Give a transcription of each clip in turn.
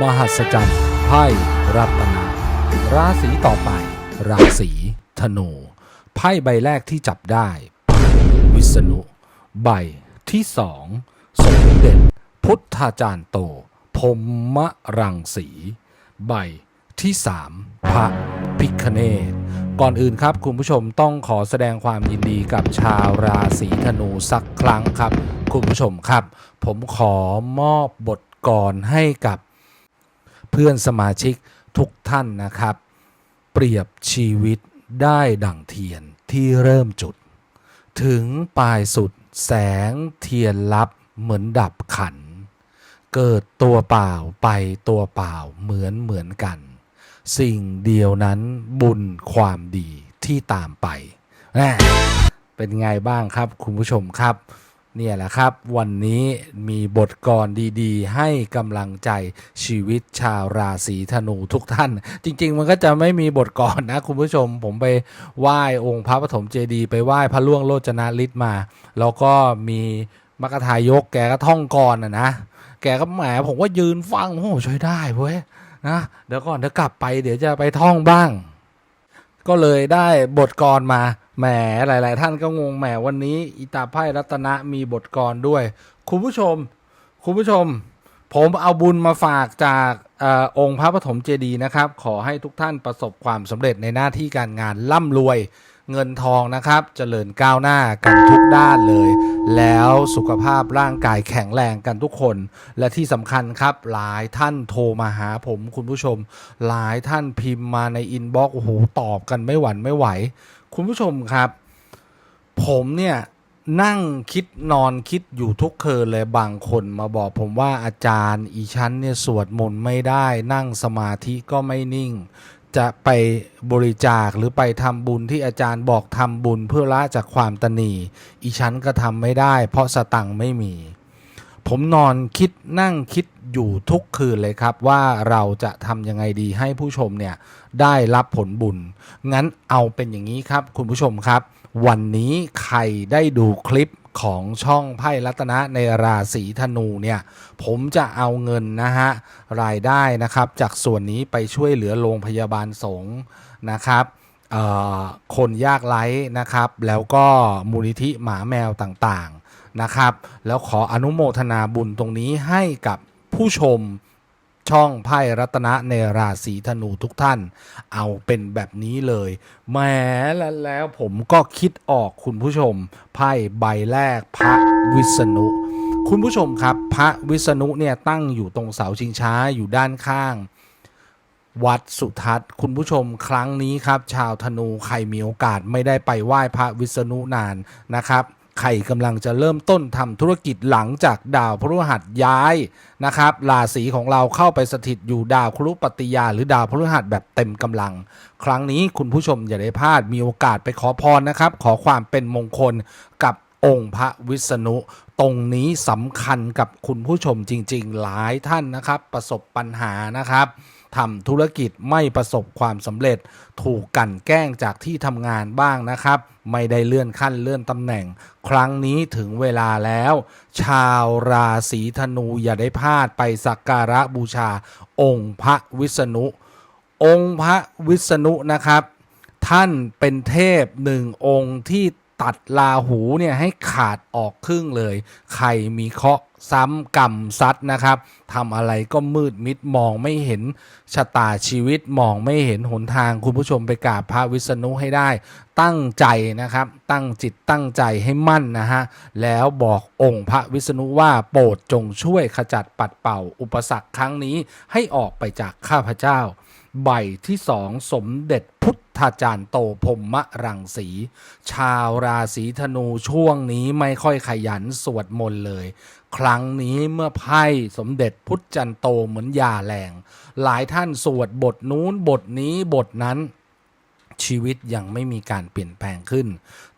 มหัศจรรย์ไพ่รัตนา ราศีต่อไป ราศีธนู ไพ่ใบแรกที่จับได้ วิษณุ ใบที่สองสมเด็จพุทธาจารย์โตพรหมรังสี ใบที่สามพระพิคเนตก่อนอื่นครับคุณผู้ชมต้องขอแสดงความยินดีกับชาวราศีธนูสักครั้งครับ คุณผู้ชมครับ ผมขอมอบบทกรให้กับ เพื่อนสมาชิกทุกท่านนะครับ เปรียบชีวิตได้ดั่งเทียนที่เริ่มจุด ถึงปลายสุดแสงเทียนลับเหมือนดับขัน เกิดตัวเปล่าไปตัวเปล่าเหมือนเหมือนกัน สิ่งเดียวนั้นบุญความดีที่ตามไป เป็นไงบ้างครับคุณผู้ชมครับ เนี่ยแหละครับ วันนี้มีบทกรดีๆ ให้กำลังใจชีวิตชาวราศีธนูทุกท่าน จริง ๆ มันก็จะไม่มีบทกรนะคุณผู้ชม ผมไปไหว้องค์พระปฐมเจดีย์ไปไหว้พระล่วงโลจนาฤทธิ์มา แล้วก็มีมกทายกแกก็ท่องกรนะนะ แกก็แหมผมว่ายืนฟังโอ้โหช่วยได้เว้ยนะเดี๋ยวก่อนเดี๋ยวกลับไปเดี๋ยวจะไปท่องบ้าง ก็เลยได้บทกรมา แหมหลาย ๆ ท่านก็งงแหมวันนี้อิตาไพ่รัตนะมีบทกรด้วย คุณผู้ชม คุณผู้ชม ผมเอาบุญมาฝากจากออองค์พระปฐมเจดีย์นะครับ ขอให้ทุกท่านประสบความสำเร็จในหน้าที่การงานร่ำรวยเงินทองนะครับเจริญก้าวหน้ากันทุกด้านเลย แล้วสุขภาพร่างกายแข็งแรงกันทุกคน และที่สำคัญครับหลายท่านโทรมาหาผมคุณผู้ชม หลายท่านพิมพ์มาในอินบ็อกซ์โอ้โหตอบกันไม่หวั่นไม่ไหว คุณผู้ชมครับ ผมเนี่ยนั่งคิดนอนคิดอยู่ทุกคืนเลยบางคนมาบอกผมว่าอาจารย์อีชั้นเนี่ยสวดมนต์ไม่ได้ นั่งสมาธิก็ไม่นิ่ง จะไปบริจาคหรือไปทำบุญที่อาจารย์บอกทำบุญเพื่อละจากความตนีอีชั้นก็ทำไม่ได้ เพราะสตังค์ไม่มี ผมนอนคิดนั่งคิดอยู่ทุกคืนเลยครับว่าเราจะทำยังไงดีให้ผู้ชมเนี่ยได้รับผลบุญ งั้นเอาเป็นอย่างนี้ครับ คุณผู้ชมครับ วันนี้ใครได้ดูคลิปของช่องไพ่รัตนะในราศีธนูเนี่ยผมจะเอาเงินนะฮะรายได้นะครับ จากส่วนนี้ไปช่วยเหลือโรงพยาบาลสงฆ์นะครับคนยากไร้นะครับ แล้วก็มูลนิธิหมาแมวต่างๆ นะครับ แล้วขออนุโมทนาบุญตรงนี้ให้กับผู้ชมช่องไพ่รัตนะในราศีธนูทุกท่าน เอาเป็นแบบนี้เลยแหมแล้วแล้วผมก็คิดออกคุณผู้ชม ไพ่ใบแรกพระวิษณุ คุณผู้ชมครับ พระวิษณุเนี่ยตั้งอยู่ตรงเสาชิงช้าอยู่ด้านข้าง วัดสุทัศน์ คุณผู้ชมครั้งนี้ครับ ชาวธนูใครมีโอกาสไม่ได้ไปไหว้พระวิษณุนานนะครับ ใครกำลังจะเริ่มต้นทำธุรกิจหลังจากดาวพฤหัสย้ายนะครับราศีของเราเข้าไปสถิตอยู่ดาวครุปฏิยา หรือดาวพฤหัสแบบเต็มกำลัง ครั้งนี้คุณผู้ชมอย่าได้พลาดมีโอกาสไปขอพรนะครับ ขอความเป็นมงคลกับองค์พระวิษณุ ตรงนี้สำคัญกับคุณผู้ชมจริง ๆ หลายท่านนะครับ ประสบปัญหานะครับ ทำธุรกิจไม่ประสบความสำเร็จ ถูกกันแกล้งจากที่ทำงานบ้างนะครับ ไม่ได้เลื่อนขั้นเลื่อนตำแหน่ง ครั้งนี้ถึงเวลาแล้ว ชาวราศีธนูอย่าได้พลาดไปสักการะบูชา องค์พระวิษณุ องค์พระวิษณุนะครับ ท่านเป็นเทพหนึ่งองค์ที่ ตัดลาหูเนี่ยให้ขาดออกครึ่งเลย ใครมีเคราะห์ซ้ำกรรมซัดนะครับทำอะไรก็มืดมิดมองไม่เห็นชะตาชีวิตมองไม่เห็นหนทางคุณผู้ชมไปกราบพระวิษณุให้ได้ ตั้งใจนะครับ ตั้งจิตตั้งใจให้มั่นนะฮะ แล้วบอกองค์พระวิษณุว่าโปรดจงช่วยขจัดปัดเป่า อุปสรรคครั้งนี้ให้ออกไปจากข้าพเจ้า ใบที่สองสมเด็จพุทธาจารย์โตพรหมรังสี ชาวราศีธนูช่วงนี้ไม่ค่อยขยันสวดมนต์เลย ครั้งนี้เมื่อไพ่สมเด็จพุทธจันโตเหมือนยาแรง หลายท่านสวดบทนู้นบทนี้บทนั้นชีวิตยังไม่มีการเปลี่ยนแปลงขึ้น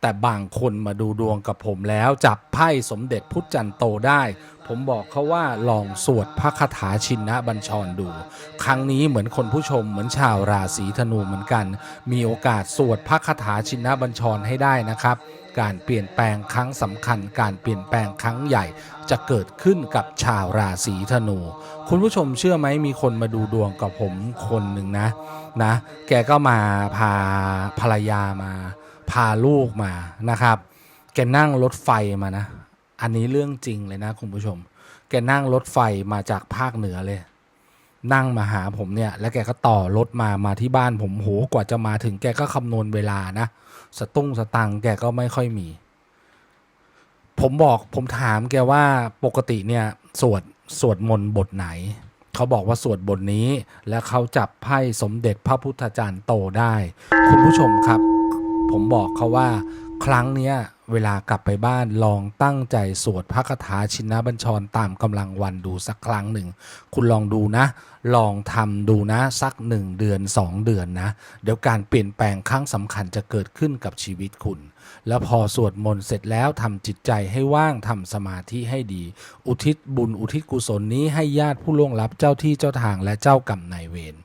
แต่บางคนมาดูดวงกับผมแล้วจับไพ่สมเด็จพุทธจันโตได้ ผมบอกเขาว่าลองสวดพระคาถาชินนะบัญชรดู ครั้งนี้เหมือนคนผู้ชมเหมือนชาวราศีธนูเหมือนกัน มีโอกาสสวดพระคาถาชินนะบัญชรให้ได้นะครับ การเปลี่ยนแปลงครั้งสำคัญ การเปลี่ยนแปลงครั้งใหญ่ จะเกิดขึ้นกับชาวราศีธนู คุณผู้ชมเชื่อไหมมีคนมาดูดวงกับผมคนหนึ่งนะนะ แกก็มาพาภรรยามา พาลูกมานะครับ แกนั่งรถไฟมานะ อันนี้เรื่องจริงเลยนะคุณผู้ชม แกนั่งรถไฟมาจากภาคเหนือเลย นั่งมาหาผมเนี่ย แล้วแกก็ต่อรถมามาที่บ้านผมโหกว่าจะมาถึงแกก็คำนวณเวลานะสตุ้งสตังแกก็ไม่ค่อยมี ผมบอกผมถามแกว่าปกติเนี่ยสวดสวดมนต์บทไหน เขาบอกว่าสวดบทนี้และเขาจับไพ่สมเด็จพระพุทธจารย์โตได้ คุณผู้ชมครับ ผมบอกเขาว่า ครั้งเนี้ยเวลากลับไปบ้านลองตั้งใจสวดพระคาถาชินบัญชรตามกำลังวันดูสักครั้งหนึ่ง คุณลองดูนะ ลองทำดูนะสักหนึ่งเดือนสองเดือนนะ เดี๋ยวการเปลี่ยนแปลงครั้งสำคัญจะเกิดขึ้นกับชีวิตคุณ แล้วพอสวดมนต์เสร็จแล้วทำจิตใจให้ว่างทำสมาธิให้ดี อุทิศบุญอุทิศกุศลนี้ให้ญาติผู้ล่วงลับเจ้าที่เจ้าทางและเจ้ากรรมนายเวร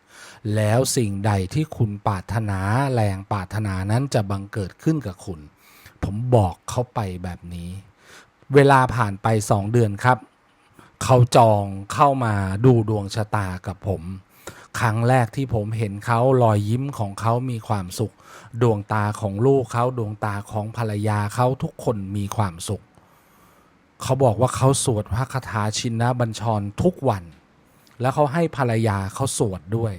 แล้วสิ่งใดที่คุณปรารถนาแรงปรารถนานั้นจะบังเกิดขึ้นกับคุณ ผมบอกเขาไปแบบนี้ เวลาผ่านไปสองเดือนครับ เขาจองเข้ามาดูดวงชะตากับผม ครั้งแรกที่ผมเห็นเขารอยยิ้มของเขามีความสุข ดวงตาของลูกเขาดวงตาของภรรยาเขาทุกคนมีความสุข เขาบอกว่าเขาสวดพระคาถาชินนะบัญชรทุกวัน แล้วเขาให้ภรรยาเขาสวดด้วย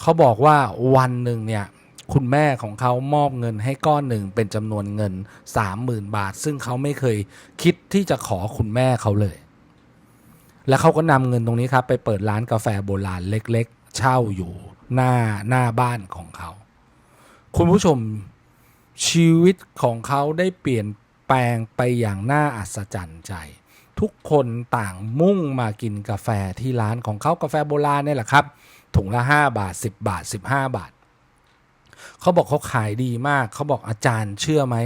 เขาบอกว่าวันหนึ่งเนี่ย คุณแม่ของเขามอบเงินให้ก้อนหนึ่งเป็นจำนวนเงิน 30,000 บาท ซึ่งเขาไม่เคยคิดที่จะขอคุณแม่เขาเลย แล้วเขาก็นำเงินตรงนี้ครับ ไปเปิดร้านกาแฟโบราณเล็ก ๆ เช่าอยู่หน้าหน้าบ้านของเขา คุณผู้ชมชีวิตของเขาได้เปลี่ยนแปลงไปอย่างน่าอัศจรรย์ใจ ทุกคนต่างมุ่งมากินกาแฟที่ร้านของเขากาแฟโบราณเนี่ยแหละครับ ถุงละ 5 บาท 10 บาท 15 บาท เขาบอกเขาขายดีมาก เขาบอกอาจารย์เชื่อไหม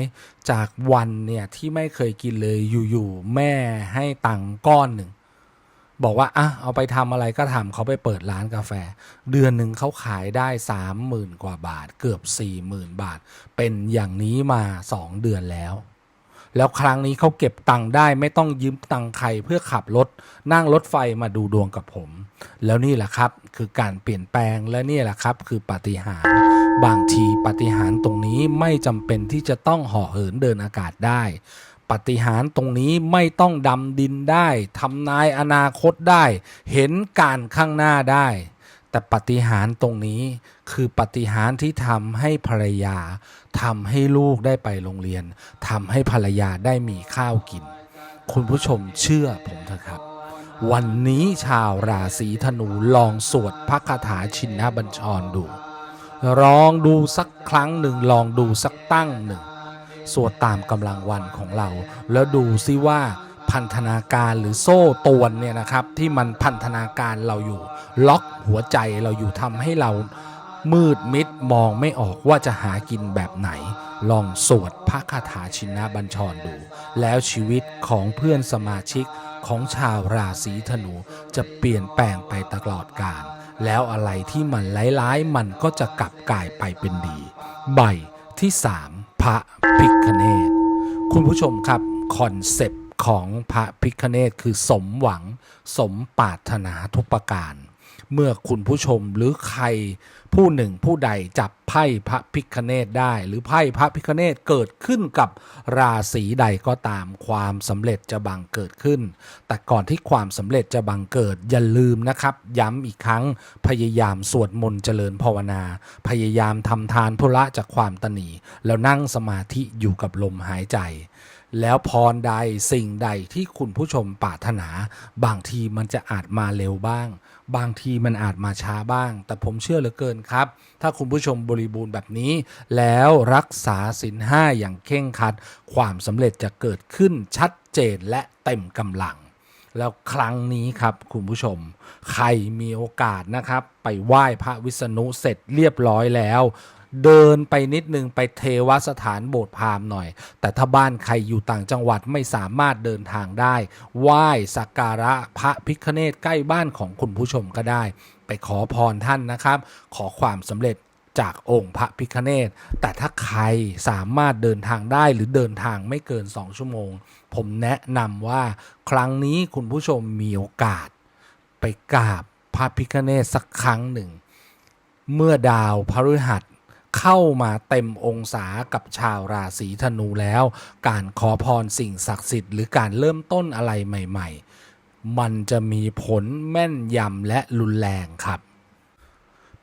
จากวันเนี่ยที่ไม่เคยกินเลยอยู่ๆแม่ให้ตังก้อนหนึ่ง บอกว่าอะเอาไปทำอะไรก็ทำเขาไปเปิดร้านกาแฟ เดือนหนึ่งเขาขายได้สามหมื่นกว่าบาท เกือบสี่หมื่นบาท เป็นอย่างนี้มาสองเดือนแล้วแล้วครั้งนี้เขาเก็บตังค์ได้ไม่ต้องยืมตังค์ใครเพื่อขับรถ นั่งรถไฟมาดูดวงกับผม แล้วนี่แหละครับคือการเปลี่ยนแปลงและนี่แหละครับคือปาฏิหาริย์ บางทีปฏิหารตรงนี้ไม่จำเป็นที่จะต้องห่อเหินเดินอากาศได้ ปฏิหารตรงนี้ไม่ต้องดำดินได้ทำนายอนาคตได้ เห็นการข้างหน้าได้ แต่ปฏิหารตรงนี้คือปฏิหารที่ทำให้ภรรยาทำให้ลูกได้ไปโรงเรียนทำให้ภรรยาได้มีข้าวกิน คุณผู้ชมเชื่อผมเถอะครับ วันนี้ชาวราศีธนูลองสวดพระคาถาชินนบัญชรดู ลองดูสักครั้งหนึ่งลองดูสักตั้งหนึ่ง สวดตามกำลังวันของเรา แล้วดูซิว่าพันธนาการหรือโซ่ตวนเนี่ยนะครับ ที่มันพันธนาการเราอยู่ ล็อกหัวใจเราอยู่ทำให้เรามืดมิดมองไม่ออกว่าจะหากินแบบไหน ลองสวดพระคาถาชินบัญชรดู แล้วชีวิตของเพื่อนสมาชิกของชาวราศีธนูจะเปลี่ยนแปลงไปตลอดกาล แล้วอะไรที่มันร้ายๆ มันก็จะกลับกลายไปเป็นดี ใบที่ 3 พระพิคเนตคุณผู้ชมครับคอนเซปต์ของพระพิคเนตคือสมหวัง สมปรารถนาทุกประการ เมื่อคุณผู้ชมหรือใครผู้หนึ่งผู้ใดจับไพ่พระพิคเนตได้ หรือไพ่พระพิคเนตเกิดขึ้นกับราศีใดก็ตามความสำเร็จจะบังเกิดขึ้น แต่ก่อนที่ความสำเร็จจะบังเกิดอย่าลืมนะครับ ย้ำอีกครั้งพยายามสวดมนต์เจริญภาวนา พยายามทำทานพุระจากความตนีแล้วนั่งสมาธิอยู่กับลมหายใจ แล้วพรใดสิ่งใดที่คุณผู้ชมปรารถนา บางทีมันจะอาจมาเร็วบ้าง บางทีมันอาจมาช้าบ้าง แต่ผมเชื่อเหลือเกินครับ ถ้าคุณผู้ชมบริบูรณ์แบบนี้ แล้วรักษาศีลห้าอย่างเข่งคัด ความสำเร็จจะเกิดขึ้นชัดเจนและเต็มกำลังแล้วครั้งนี้ครับคุณผู้ชม ใครมีโอกาสนะครับ ไปไหว้พระวิษณุเสร็จเรียบร้อยแล้ว เดินไปนิดนึงไปเทวสถานโบสถ์พราหมณ์หน่อย แต่ถ้าบ้านใครอยู่ต่างจังหวัดไม่สามารถเดินทางได้ ไหว้สักการะพระพิคเนตใกล้บ้านของคุณผู้ชมก็ได้ ไปขอพรท่านนะครับ ขอความสำเร็จจากองค์พระพิคเนตแต่ถ้าใครสามารถเดินทางได้หรือเดินทางไม่เกิน 2 ชั่วโมง ผมแนะนำว่าครั้งนี้คุณผู้ชมมีโอกาส ไปกราบพระพิคเนตสักครั้งหนึ่ง เมื่อดาวพฤหัส เข้ามาเต็มองศากับชาวราศีธนูแล้ว การขอพรสิ่งศักดิ์สิทธิ์หรือการเริ่มต้นอะไรใหม่ ๆ มันจะมีผลแม่นยำและรุนแรงครับ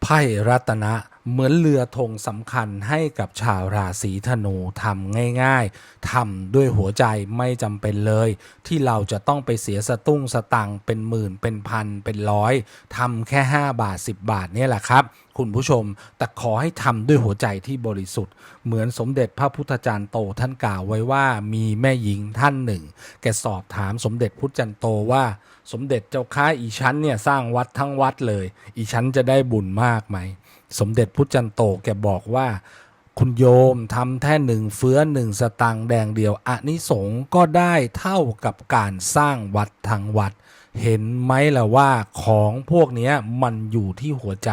ไพ่รัตนะ เหมือนเรือธงสำคัญให้กับชาวราศีธนูทำง่ายๆทำด้วยหัวใจไม่จำเป็นเลย ที่เราจะต้องไปเสียสตุ้งสตังเป็นหมื่นเป็นพันเป็นร้อยทำแค่ 5 บาท 10 บาทเนี่ยแหละครับ คุณผู้ชมแต่ขอให้ทำด้วยหัวใจที่บริสุทธิ์ เหมือนสมเด็จพระพุทธจารย์โตท่านกล่าวไว้ว่ามีแม่หญิงท่านหนึ่ง แกสอบถามสมเด็จพุทธจันโตว่า สมเด็จเจ้าค้าอีชั้นเนี่ยสร้างวัดทั้งวัดเลย อีชั้นจะได้บุญมากไหม สมเด็จพุทธจันโตแกบอกว่า คุณโยมทำแท่หนึ่งเฟื้อหนึ่งสตังค์แดงเดียวอานิสงก็ได้เท่ากับการสร้างวัดทั้งวัด เห็นไหมล่ะว่าของพวกนี้มันอยู่ที่หัวใจ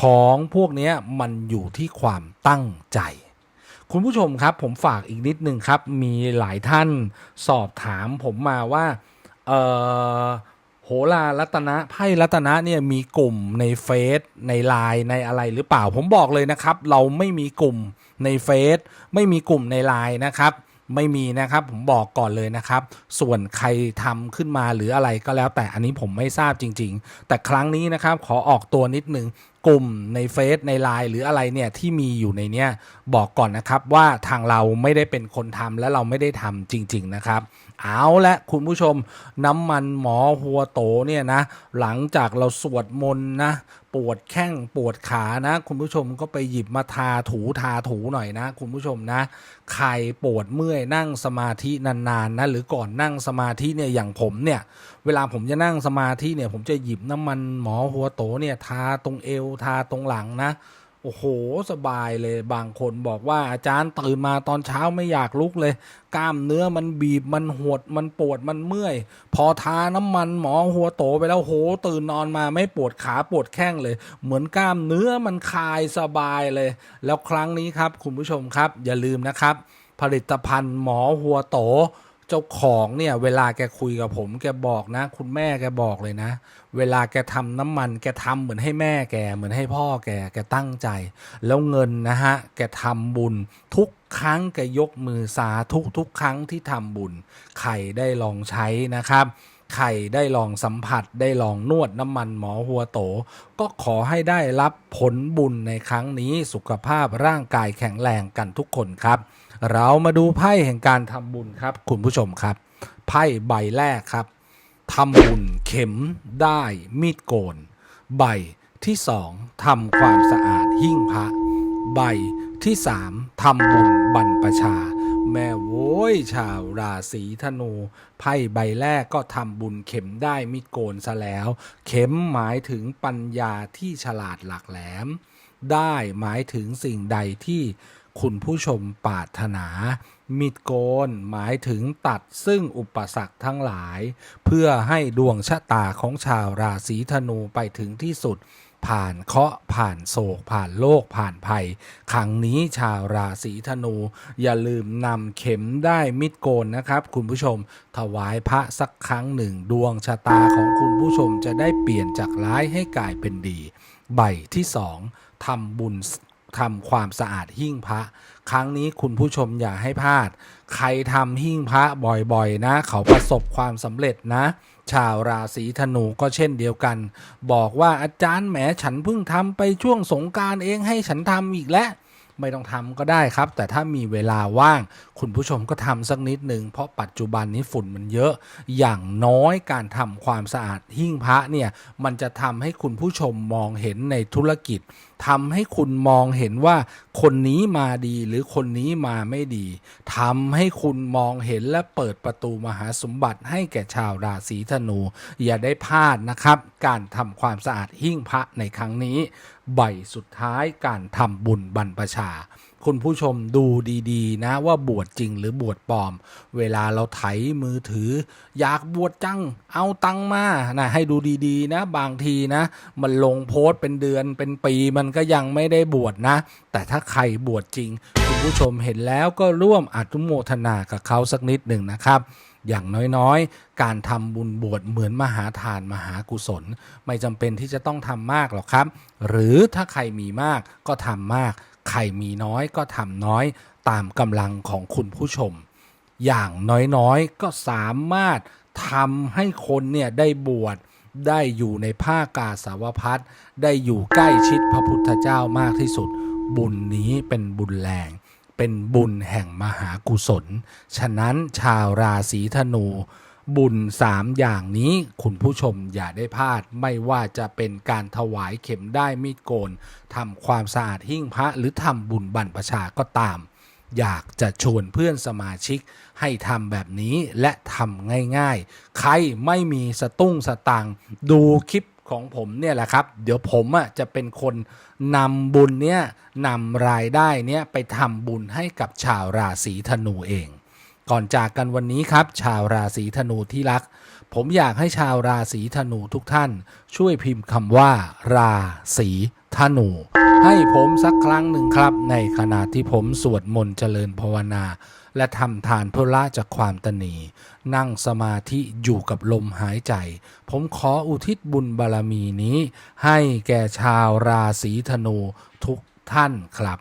ของพวกนี้มันอยู่ที่ความตั้งใจคุณผู้ชมครับผมฝากอีกนิดนึงครับ มีหลายท่านสอบถามผมมาว่า เอ่อโหรารัตนะไพ่รัตนะเนี่ยมีกลุ่มในเฟซในไลน์ในอะไรหรือเปล่าผมบอกเลยนะครับ เราไม่มีกลุ่มในเฟซไม่มีกลุ่มในไลน์นะครับไม่มีนะครับผมบอกก่อนเลยนะครับ ส่วนใครทำขึ้นมาหรืออะไรก็แล้ว แต่อันนี้ผมไม่ทราบจริง ๆ แต่ครั้งนี้นะครับขอออกตัวนิดนึงกลุ่มในเฟซในไลน์หรืออะไรเนี่ยที่มีอยู่ในเนี้ยบอกก่อนนะครับว่าทางเราไม่ได้เป็นคนทำและเราไม่ได้ทำจริง ๆนะครับ เอาละคุณผู้ชมน้ำมันหมอหัวโตเนี่ยนะ หลังจากเราสวดมนต์นะ ปวดแข้งปวดขานะ คุณผู้ชมก็ไปหยิบมาทาถูทาถูหน่อยนะ คุณผู้ชมนะใครปวดเมื่อยนั่งสมาธินานๆนะหรือก่อนนั่งสมาธิเนี่ยอย่างผมเนี่ยเวลาผมจะนั่งสมาธิเนี่ยผมจะหยิบน้ำมันหมอหัวโตเนี่ยทาตรงเอวทาตรงหลังนะ โอ้โห สบายเลยบางคนบอกว่าอาจารย์ตื่นมาตอนเช้าไม่อยากลุกเลย กล้ามเนื้อมันบีบมันหดมันปวดมันเมื่อย พอทาน้ำมันหมอหัวโตไปแล้วโห ตื่นนอนมาไม่ปวดขาปวดแข้งเลย เหมือนกล้ามเนื้อมันคลายสบายเลย แล้วครั้งนี้ครับคุณผู้ชมครับอย่าลืมนะครับ ผลิตภัณฑ์หมอหัวโต เจ้าของเนี่ยเวลาแกคุยกับผมแกบอกนะ คุณแม่แกบอกเลยนะ เวลาแกทำน้ำมันแกทำเหมือนให้แม่แกเหมือนให้พ่อแกแกตั้งใจ แล้วเงินนะฮะแกทำบุญทุกครั้งแกยกมือสาทุกทุกครั้งที่ทำบุญใครได้ลองใช้นะครับใครได้ลองสัมผัสได้ลองนวดน้ำมันหมอหัวโต ก็ขอให้ได้รับผลบุญในครั้งนี้สุขภาพร่างกายแข็งแรงกันทุกคนครับ เรามาดูไพ่แห่งการทำบุญครับ คุณผู้ชมครับ ไพ่ใบแรกครับทำบุญเข็มได้มีดโกน ใบที่สองทำความสะอาดหิ้งพระ ใบที่สามทำบุญบรรพชา แม่โว้ยชาวราศีธนู ไพ่ใบแรกก็ทำบุญเข็มได้มีดโกนซะแล้ว เข็มหมายถึงปัญญาที่ฉลาดหลักแหลม ได้หมายถึงสิ่งใดที่ คุณผู้ชมปาถนามิดโกนหมายถึงตัดซึ่งอุปสรรคทั้งหลาย เพื่อให้ดวงชะตาของชาวราศีธนูไปถึงที่สุด ผ่านเคาะผ่านโศก ผ่านโลกผ่านภัยครั้งนี้ชาวราศีธนู อย่าลืมนำเข็มได้มิดโกนนะครับ คุณผู้ชมถวายพระสักครั้งหนึ่ง ดวงชะตาของคุณผู้ชมจะได้เปลี่ยนจากร้ายให้กลายเป็นดี ใบที่สองทำบุญ ทำความสะอาดหิ้งพระ ครั้งนี้คุณผู้ชมอย่าให้พลาด ใครทำหิ้งพระบ่อยๆ นะ เขาประสบความสำเร็จนะ ชาวราศีธนูก็เช่นเดียวกัน บอกว่าอาจารย์แหมฉันเพิ่งทำไปช่วงสงการเองให้ฉันทำอีกแล้วไม่ต้องทำก็ได้ครับ แต่ถ้ามีเวลาว่าง คุณผู้ชมก็ทำสักนิดหนึ่งเพราะปัจจุบันนี้ฝุ่นมันเยอะ อย่างน้อยการทำความสะอาดหิ้งพระเนี่ย มันจะทำให้คุณผู้ชมมองเห็นในธุรกิจ ทำให้คุณมองเห็นว่าคนนี้มาดีหรือคนนี้มาไม่ดีทำให้คุณมองเห็นและเปิดประตูมหาสมบัติให้แก่ชาวราศีธนู อย่าได้พลาดนะครับ การทำความสะอาดหิ้งพระในครั้งนี้ ใบสุดท้ายการทำบุญบรรพชา คุณผู้ชมดูดีๆ นะว่าบวชจริงหรือบวชปลอม เวลาเราไถมือถือ อยากบวชจังเอาตังค์มานะให้ดูดีๆ นะ บางทีนะ มันลงโพสต์เป็นเดือนเป็นปีมันก็ยังไม่ได้บวชนะ แต่ถ้าใครบวชจริง คุณผู้ชมเห็นแล้วก็ร่วมอนุโมทนากับเขาสักนิดหนึ่งนะครับอย่างน้อยๆ การทำบุญบวชเหมือนมหาทานมหากุศล ไม่จำเป็นที่จะต้องทำมากหรอกครับ หรือถ้าใครมีมากก็ทำมาก ใครมีน้อยก็ทำน้อยตามกำลังของคุณผู้ชม อย่างน้อยๆก็สามารถทำให้คนเนี่ยได้บวชได้อยู่ในผ้ากาสาวพัดได้อยู่ใกล้ชิดพระพุทธเจ้ามากที่สุด บุญนี้เป็นบุญแรง เป็นบุญแห่งมหากุศล ฉะนั้นชาวราศีธนู บุญสามอย่างนี้คุณผู้ชมอย่าได้พลาด ไม่ว่าจะเป็นการถวายเข็มได้มีดโกนทำความสะอาดหิ้งพระหรือทำบุญบรรพชาก็ตาม อยากจะชวนเพื่อนสมาชิก ให้ทำแบบนี้และทำง่ายๆ ใครไม่มีสตุ้งสตังดูคลิปของผมเนี่ยแหละครับ เดี๋ยวผมอะจะเป็นคนนำบุญเนี่ยนำรายได้เนี่ยไปทำบุญให้กับชาวราศีธนูเอง ก่อนจากกันวันนี้ครับ ชาวราศีธนูที่รัก ผมอยากให้ชาวราศีธนูทุกท่าน ช่วยพิมพ์คำว่า ราศีธนูให้ผมสักครั้งหนึ่งครับ ในขณะที่ผมสวดมนต์เจริญภาวนา และทำทานเพื่อละจากความตนี นั่งสมาธิอยู่กับลมหายใจ ผมขออุทิศบุญบารมีนี้ ให้แก่ชาวราศีธนูทุกท่านครับ